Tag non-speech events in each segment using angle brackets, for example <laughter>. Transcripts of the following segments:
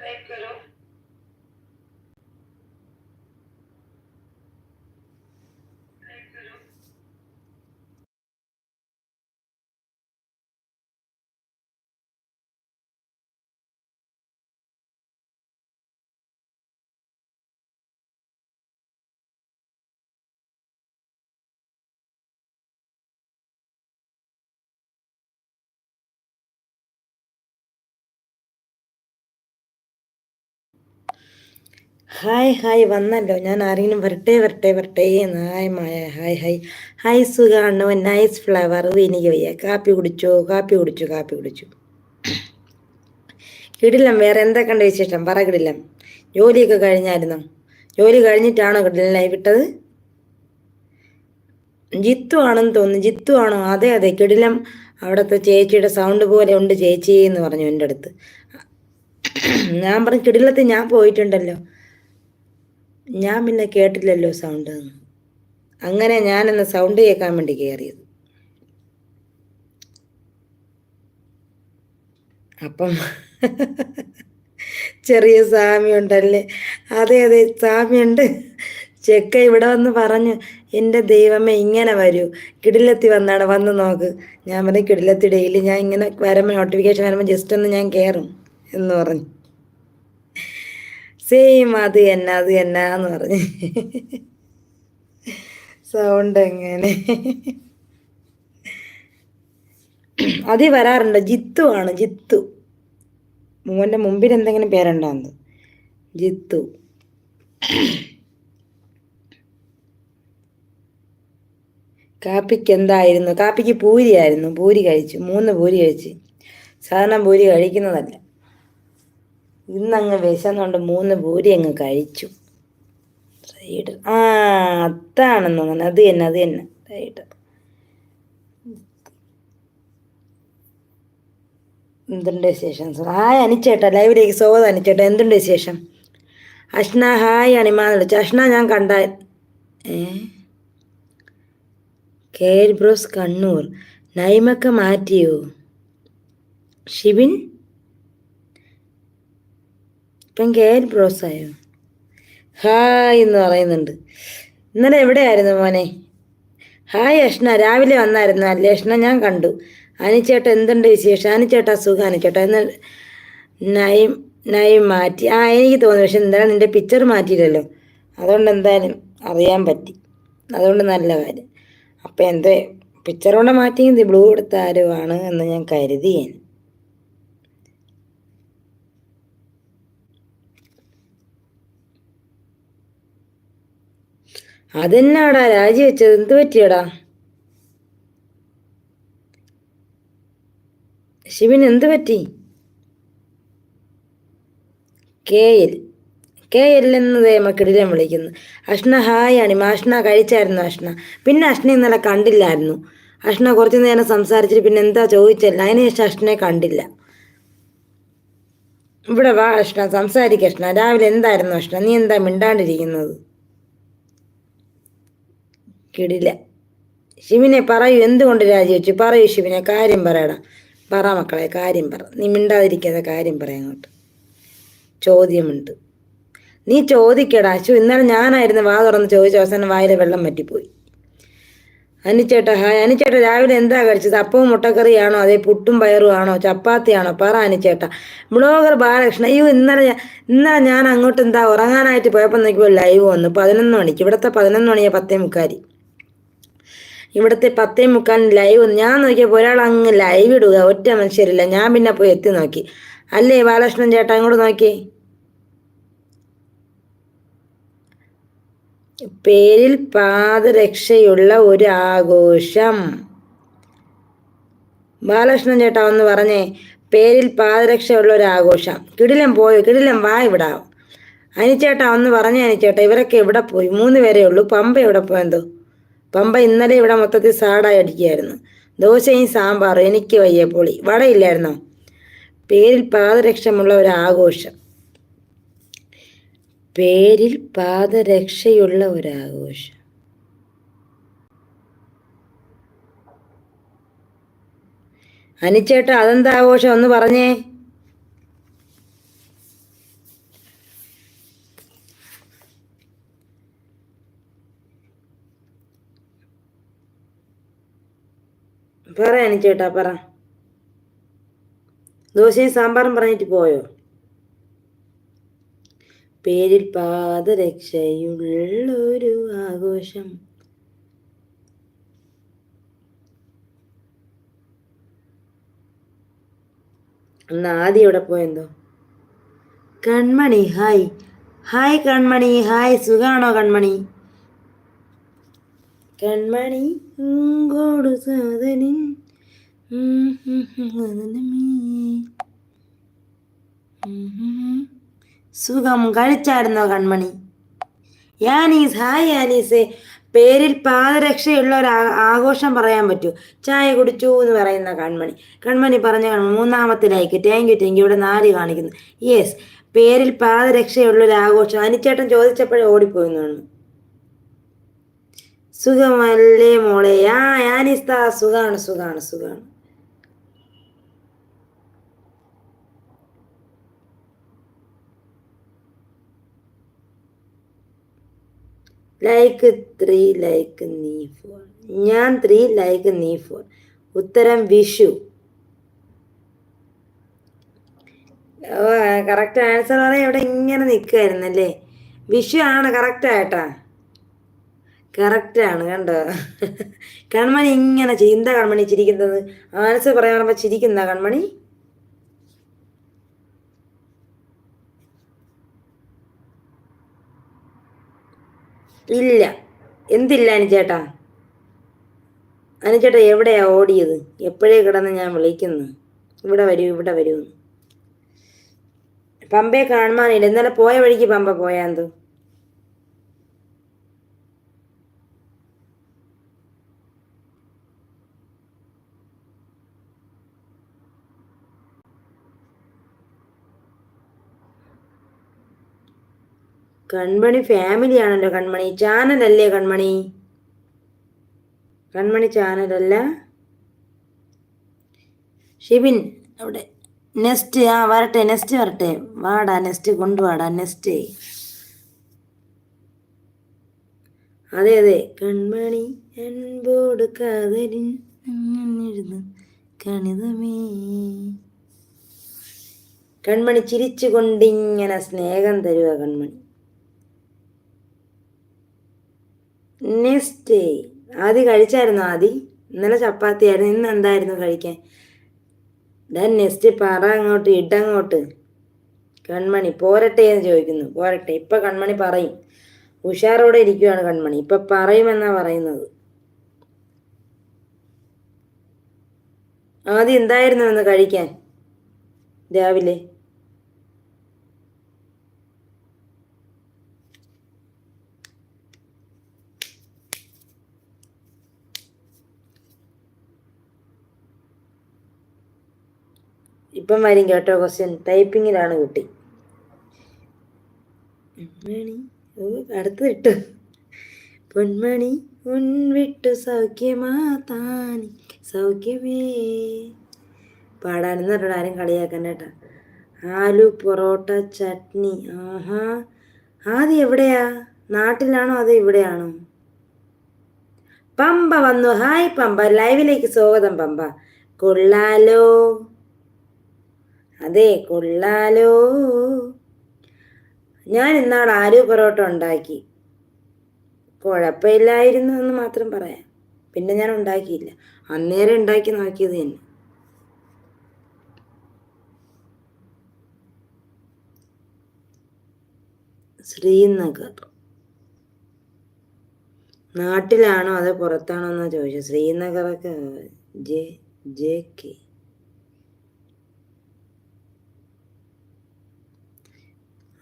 Subscribe करो। Hi hi വന്നല്ലോ. ഞാൻ ആരെങ്കിലും വരട്ടെ വരട്ടെ വരട്ടെ hi Maya. Hi hi. Hi സുഖാണ്? നൈസ് ഫ്ലവർ എനിക്ക് വയ്യ. കാപ്പി കുടിച്ചോ? കാപ്പി കുടിച്ചു? കാപ്പി കുടിച്ചു. കിടിലം വേറെ എന്തൊക്കെയുണ്ട് വിശേഷം? പറ കിടിലം. ജോലിയൊക്കെ കഴിഞ്ഞായിരുന്നു? ജോലി കഴിഞ്ഞിട്ടാണോ കിടിലായി വിട്ടത് ജിത്തു ആണെന്ന് തോന്നുന്നു. ജിത്തു ആണോ? അതെ അതെ. കിടിലം അവിടുത്തെ ചേച്ചിയുടെ സൗണ്ട് പോലെ ഉണ്ട് ചേച്ചി എന്ന് പറഞ്ഞു എന്റെ അടുത്ത്. ഞാൻ പറഞ്ഞു കിടിലത്തിൽ ഞാൻ പോയിട്ടുണ്ടല്ലോ. ഞാൻ പിന്നെ കേട്ടില്ലല്ലോ സൗണ്ട് അങ്ങനെ ഞാനെന്ന് സൗണ്ട് കേൾക്കാൻ വേണ്ടി കയറിയത് അപ്പം <laughs> ചെറിയ സാമ്യമുണ്ടല്ലേ? അതെ അതെ സ്വാമിയുണ്ട് ചെക്ക ഇവിടെ വന്ന് പറഞ്ഞു എന്റെ ദൈവമേ ഇങ്ങനെ വരൂ. കിടിലത്തി വന്നാണ് വന്ന് നോക്ക്. ഞാൻ പറഞ്ഞു കിടിലത്തി ഡെയിലി ഞാൻ ഇങ്ങനെ വരുമ്പോൾ നോട്ടിഫിക്കേഷൻ വരുമ്പോൾ ജസ്റ്റ് ഒന്ന് ഞാൻ കയറും എന്ന് പറഞ്ഞു. സെയിം അത് തന്നെ അത് തന്നെ എന്ന് പറഞ്ഞ്. സൗണ്ട് എങ്ങനെ? അതി വരാറുണ്ട് ജിത്തു ആണ് ജിത്തു. മോന്റെ മുമ്പിൽ എന്തെങ്കിലും പേരുണ്ടാന്ന്. ജിത്തു. കാപ്പിക്ക് എന്തായിരുന്നു? കാപ്പിക്ക് പൂരിയായിരുന്നു പൂരി കഴിച്ചു മൂന്ന് പൂരി കഴിച്ച്. സാധാരണ പൂരി കഴിക്കുന്നതല്ല. ഇന്നങ്ങ് വിശന്നുകൊണ്ട് മൂന്ന് പൂരി അങ്ങ് കഴിച്ചു. റൈഡർ ആ അതാണെന്ന് തോന്നുന്നു. അത് തന്നെ അത് തന്നെ. റൈഡർ എന്തുണ്ട് വിശേഷം? ഹായ് അനിച്ചേട്ടാ ലൈവിലേക്ക് സ്വാഗതം അനിച്ചേട്ടാ. എന്തുണ്ട് വിശേഷം? അഷ്ന ഹായ് അണിമാന്ന് വിളിച്ചു. അഷ്ന ഞാൻ കണ്ട കെ ബ്രോസ് കണ്ണൂർ. നൈമൊക്കെ മാറ്റിയോ? ഷിബിൻ? കെ ബ്രോസായോ ഹായ് എന്ന് പറയുന്നുണ്ട്. ഇന്നലെ എവിടെയായിരുന്നു മോനെ? ഹായ് അഷ്ണ രാവിലെ വന്നായിരുന്നു. അല്ല അഷ്ണ ഞാൻ കണ്ടു. അനിച്ചേട്ട എന്തുണ്ട് വിശേഷം? അനിച്ചേട്ടാ സുഖം അനിച്ചേട്ട എന്ന് നയം നയം മാറ്റി. ആ എനിക്ക് തോന്നുന്നു. പക്ഷെ എന്തായാലും നിന്റെ പിക്ചർ മാറ്റിയില്ലല്ലോ. അതുകൊണ്ട് എന്തായാലും അറിയാൻ പറ്റി. അതുകൊണ്ട് നല്ല കാര്യം. അപ്പം എന്തേ പിക്ചർ കൊണ്ട് മാറ്റിയത് ബ്ലൂ എടുത്ത ആരുമാണ് എന്ന് ഞാൻ കരുതി ഞാൻ അതെന്നാടാ? രാജിവെച്ചത് എന്ത് പറ്റിയടാ? ശിവൻ എന്ത് പറ്റി? കെ എൽ കെ എൽ എന്ന് മക്കിടിലം വിളിക്കുന്നു. അഷ്ണ ഹായ് അണിമ അഷ്ണ കഴിച്ചായിരുന്നു അഷ്ണ? പിന്നെ അഷ്ണ ഇന്നലെ കണ്ടില്ലായിരുന്നു. അഷ്ണ കുറച്ച് നേരം സംസാരിച്ചിട്ട് പിന്നെ എന്താ ചോദിച്ചല്ല അതിനുശേഷം അഷ്ണയെ കണ്ടില്ല. ഇവിടെ വാ അഷ്ണ. സംസാരിക്ക അഷ്ണ. രാവിലെ എന്തായിരുന്നു അഷ്ണ? നീ എന്താ മിണ്ടാണ്ടിരിക്കുന്നത്? കിടില. ശിവനെ പറയൂ എന്തുകൊണ്ട് രാജിവെച്ചു? പറയൂ ശിവനെ കാര്യം പറയടാ. പറ മക്കളെ കാര്യം പറ. നീ മിണ്ടാതിരിക്കാതെ കാര്യം പറയാം അങ്ങോട്ട്. ചോദ്യമുണ്ട്. നീ ചോദിക്കടാ. ശു ഇന്നലെ ഞാനായിരുന്നു വാ തുറന്ന് ചോദിച്ച അവസാനം വായിലെ വെള്ളം പറ്റിപ്പോയി അനിച്ചേട്ട ഹായ്. അനിച്ചേട്ട രാവിലെ എന്താ കഴിച്ചത്? അപ്പവും മുട്ടക്കറിയാണോ? അതേ പുട്ടും പയറും ആണോ? ചപ്പാത്തിയാണോ? പറ അനിച്ചേട്ട. ബ്ലോഗർ ബാലകൃഷ്ണൻ അയ്യോ ഇന്നലെ ഇന്നലെ ഞാൻ അങ്ങോട്ട് എന്താ ഉറങ്ങാനായിട്ട് പോയപ്പോൾ നോക്കിയപ്പോൾ ലൈവ് വന്നു. പതിനൊന്ന് മണിക്ക്. ഇവിടുത്തെ പതിനൊന്ന് മണിയാ പത്തേ മുക്കാരി ഇവിടുത്തെ പത്തേ മുക്കാൽ ലൈവ് ഞാൻ നോക്കിയപ്പോൾ ഒരാൾ അങ്ങ് ലൈവ് ഇടുക ഒറ്റ മനുഷ്യരില്ല. ഞാൻ പിന്നെ പോയി എത്തി നോക്കി. അല്ലേ ബാലകൃഷ്ണൻ ചേട്ടാ ഇങ്ങോട്ട് നോക്കി. പേരിൽ പാദരക്ഷയുള്ള ഒരു ആഘോഷം. ബാലകൃഷ്ണൻ ചേട്ടാ ഒന്ന് പറഞ്ഞേ പേരിൽ പാദരക്ഷയുള്ള ഒരു ആഘോഷം. കിടിലം പോയോ കിടിലം വാ ഇവിടെ. അനിച്ചേട്ടാ ഒന്ന് പറഞ്ഞേ അനിച്ചേട്ടാ ഇവരൊക്കെ എവിടെ പോയി? മൂന്ന് പേരേ ഉള്ളൂ. പമ്പ എവിടെ പോയെന്തോ? പമ്പ ഇന്നലെ ഇവിടെ മൊത്തത്തിൽ സാടായി അടിക്കുകയായിരുന്നു. ദോശയും സാമ്പാറും എനിക്ക് വയ്യ പൊളി. വടയില്ലായിരുന്നോ? പേരിൽ പാദരക്ഷമുള്ള ഒരു ആഘോഷം. പേരിൽ പാദരക്ഷയുള്ള ഒരാഘോഷം അനിച്ചേട്ടാ അതെന്താ ആഘോഷം? ഒന്ന് പറഞ്ഞേ. പറ ചേട്ടാ പറ. ദോശയും സാമ്പാറും പറഞ്ഞിട്ട് പോയോ? പേരിൽ പാദരക്ഷയുള്ളൊരു ആഘോഷം. അന്ന് ആദ്യം ഇവിടെ പോയെന്തോ? Kanmani hi. Hi Kanmani hi. സുഖാണോ കൺമണി? കൺമണി ഉങ്കോട് സാധനിൻ സുഖം കഴിച്ചായിരുന്നോ കൺമണി? യാനീസ് ഹായ് യാനീസേ. പേരിൽ പാദരക്ഷയുള്ള ഒരു ആഘോഷം പറയാൻ പറ്റൂ. ചായ കുടിച്ചു എന്ന് പറയുന്ന കൺമണി. കൺമണി പറഞ്ഞ മൂന്നാമത്തെ like thank you thank you ഇവിടെ നാല് കാണിക്കുന്നു. യെസ് പേരിൽ പാദരക്ഷയുള്ള ഒരു ആഘോഷം. അനിച്ചേട്ടൻ ചോദിച്ചപ്പോഴേ ഓടിപ്പോയിന്നാണ് സുഖമല്ലേ മോളെ? ആ യാനിസ്ത സുഖാണ് സുഖാണ് സുഖാണ്. ലൈക്ക് ത്രീ ലൈക്ക് നീ ഫോർ ഞാൻ ത്രീ ലൈക്ക് നീ ഫോർ ഉത്തരം വിഷു. കറക്റ്റ് ആൻസർ പറയാൻ ഇവിടെ ഇങ്ങനെ നിൽക്കുമായിരുന്നല്ലേ വിഷു ആണ് കറക്റ്റ് ആയിട്ടാ കറക്റ്റ് ആണ് കണ്ടോ? കൺമണി ഇങ്ങനെ ചെയ്യുന്ന കൺമണി ചിരിക്കുന്നത്? ആൻസർ പറയാൻ പറയുമ്പോൾ ചിരിക്കുന്ന കൺമണി? ഇല്ല. എന്തില്ല അനുചേട്ടാ? അനുചേട്ടാ എവിടെയാ ഓടിയത്? എപ്പോഴേ കിടന്ന് ഞാൻ വിളിക്കുന്നു. ഇവിടെ വരൂ ഇവിടെ വരൂ. പമ്പയെ കാണുവാനില്ല ഇന്നലെ പോയ വഴിക്ക് പമ്പ പോയാന്തോ കൺമണി ഫാമിലി ആണല്ലോ കൺമണി. ചാനലല്ലേ കൺമണി? കൺമണി ചാനലല്ല. ഷിബിൻ അവിടെ നെസ്റ്റ് ആ വരട്ടെ നെസ്റ്റ് വരട്ടെ. വാടാ നെസ്റ്റ് കൊണ്ടുവാടാ നെസ്റ്റ്. അതെ അതെ. കൺമണി അൻപോട് കാതലിൻ കണിതമേ. കൺമണി ചിരിച്ചുകൊണ്ടിങ്ങനെ സ്നേഹം തരുക കൺമണി. നെക്സ്റ്റ് ആദ്യം കഴിച്ചായിരുന്നു ആദ്യം? ഇന്നലെ ചപ്പാത്തി ആയിരുന്നു ഇന്ന് എന്തായിരുന്നു കഴിക്കാൻ? ദൻ നെക്സ്റ്റ് പറ അങ്ങോട്ട് ഇടങ്ങോട്ട് കൺമണി പോരട്ടെ എന്ന് ചോദിക്കുന്നു. പോരട്ടെ ഇപ്പൊ കൺമണി പറയും. ഉഷാറോടെ ഇരിക്കുവാണ് കൺമണി. ഇപ്പൊ പറയുമെന്നാ പറയുന്നത്. ആദ്യം എന്തായിരുന്നു എന്ന് കഴിക്കാൻ? രാവിലെ? ഇപ്പം വരും കേട്ടോ ക്വസ്റ്റ്യൻ ടൈപ്പിങ്ങിലാണ് കുട്ടി. പൊന്മണി ഓ അടുത്ത് ഇട്ടു. പൊന്മണി ഉൻവിട്ടു സൗഖ്യമാ താനി സൗഖ്യമേ. പാടാനെന്ന് പറഞ്ഞിട്ട് ആരും കളിയാക്കാൻ കേട്ടാ. ആലു പൊറോട്ട ചട്നി ആഹാ. ആദ്യം എവിടെയാ? നാട്ടിലാണോ അതോ ഇവിടെയാണോ? പമ്പ വന്നു. ഹായ് പമ്പ. ലൈവിലേക്ക് സ്വാഗതം പമ്പ. കൊള്ളാലോ. അതെ കൊള്ളാലോ. ഞാൻ ഇന്നാൾ ആരോ പൊറോട്ട ഉണ്ടാക്കി. കുഴപ്പമില്ലായിരുന്നു എന്ന് മാത്രം പറയാം. പിന്നെ ഞാൻ ഉണ്ടാക്കിയില്ല. അന്നേരം ഉണ്ടാക്കി നോക്കിയത് തന്നെ. ശ്രീനഗർ. നാട്ടിലാണോ അതോ പുറത്താണോ എന്നാ ചോദിച്ചത് ശ്രീനഗറൊക്കെ ജെ ജെ കെ.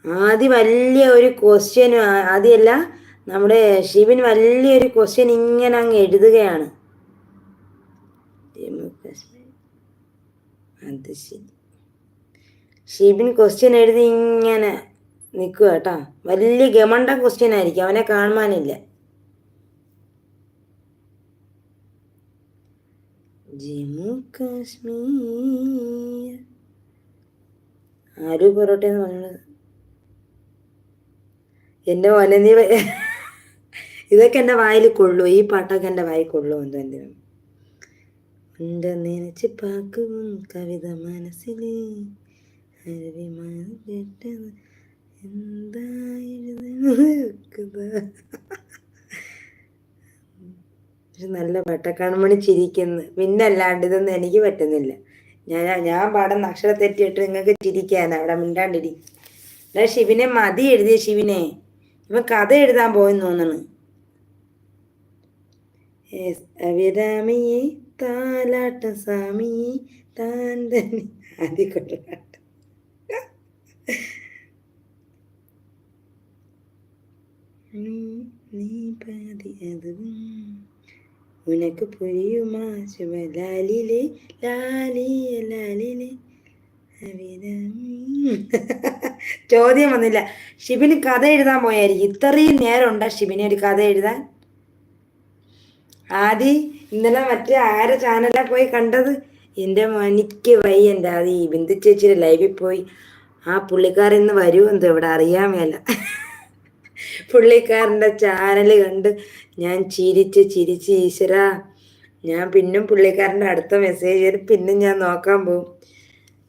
ആദ്യം വലിയ ഒരു ക്വസ്റ്റ്യൻ ആദ്യമല്ല നമ്മുടെ ശിവൻ വലിയൊരു ക്വസ്റ്റ്യൻ ഇങ്ങനെ അങ്ങ് എഴുതുകയാണ്. അത് ശരി. ഷിബിൻ ക്വസ്റ്റ്യൻ എഴുതി ഇങ്ങനെ നിൽക്കുക കേട്ടോ. വലിയ ഗമണ്ട ക്വസ്റ്റ്യൻ ആയിരിക്കും അവനെ കാണുവാനില്ല. ജമ്മു കാശ്മീർ. ആരും പൊറോട്ടയെന്ന് പറഞ്ഞത്? എന്റെ മോനെ നീ ഇതൊക്കെ എന്റെ വായിൽ കൊള്ളൂ ഈ പാട്ടൊക്കെ എന്റെ വായിൽ കൊള്ളൂ എന്തോ എന്തിനും? ഉണ്ട് നനച്ച് പാക്കും കവിത മനസ്സിൽ. പക്ഷെ നല്ല പട്ടക്കാണുമണി ചിരിക്കുന്നു. പിന്നെ അല്ലാണ്ട് ഇതൊന്നും എനിക്ക് പറ്റുന്നില്ല. ഞാൻ ഞാൻ പാടുന്ന അക്ഷരം തെറ്റിയിട്ട് നിങ്ങൾക്ക് ചിരിക്കാൻ അവിടെ മിണ്ടാണ്ടിരി. അല്ല ശിവനെ മതി എഴുതിയ ശിവനെ. ഇവൻ കഥ എഴുതാൻ പോയെന്ന് തോന്നണ്. താലാട്ട സ്വാമി താൻ തന്നെ ആദ്യ കൊള്ളാട്ട നീ അതും. ഉനക്ക് പുരിയുമാ ശുഭലാലിലെ ലാലിയ ലാലിലെ അവിരാമി. ചോദ്യം വന്നില്ല. ഷിബിന് കഥ എഴുതാൻ പോയായിരിക്കും. ഇത്രയും നേരം ഉണ്ടോ ഷിബിനെ ഒരു കഥ എഴുതാൻ? ആദി ഇന്നലെ മറ്റേ ആരെ ചാനലാ പോയി കണ്ടത്? എന്റെ മണിക്ക് വയ്യന്റെ ആദി. ബിന്ദു ചേച്ചിയുടെ ലൈവിൽ പോയി. ആ പുള്ളിക്കാരൻ ഇന്ന് വരുമെന്തോ ഇവിടെ അറിയാൻ മേല. പുള്ളിക്കാരന്റെ ചാനൽ കണ്ട് ഞാൻ ചിരിച്ച് ചിരിച്ച് ഈശ്വര ഞാൻ പിന്നും പുള്ളിക്കാരന്റെ അടുത്ത മെസ്സേജ് വരും പിന്നും ഞാൻ നോക്കാൻ പോകും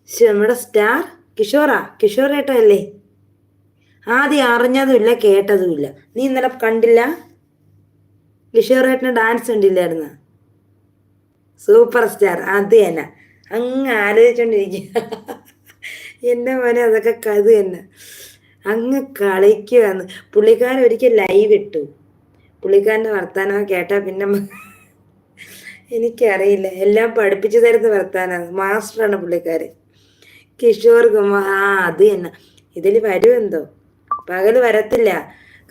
പക്ഷെ നമ്മുടെ സ്റ്റാർ കിഷോറാ കിഷോറേട്ടല്ലേ ആദ്യം അറിഞ്ഞതുമില്ല കേട്ടതുമില്ല. നീ ഇന്നലെ കണ്ടില്ല? കിഷോറേട്ടന് ഡാൻസ് കണ്ടില്ലായിരുന്ന? സൂപ്പർ സ്റ്റാർ അത് തന്നെ. അങ്ങ് ആലോചിച്ചോണ്ടിരിക്കുക എന്റെ മോനെ അതൊക്കെ കത് തന്നെ. അങ്ങ് കളിക്കുവാന്ന്. പുള്ളിക്കാരൻ ഒരിക്കൽ ലൈവ് ഇട്ടു. പുള്ളിക്കാരന്റെ വർത്താനം കേട്ടാൽ പിന്നെ എനിക്കറിയില്ല. എല്ലാം പഠിപ്പിച്ചു തരുന്ന വർത്താനാണ് മാസ്റ്ററാണ് പുള്ളിക്കാരൻ. കിഷോർ കുമാർ ആ അത് തന്നെ. ഇതിൽ വരുമെന്തോ പകൽ വരത്തില്ല.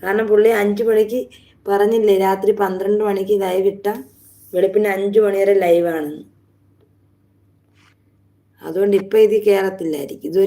കാരണം പുള്ളി അഞ്ചു മണിക്ക് പറഞ്ഞില്ലേ രാത്രി പന്ത്രണ്ട് മണിക്ക് ലൈവ് ഇട്ട വെളുപ്പിന് അഞ്ചു മണി വരെ ലൈവാണെന്ന് അതുകൊണ്ട് ഇപ്പം ഇത് കയറത്തില്ലായിരിക്കും ഇതുവരെ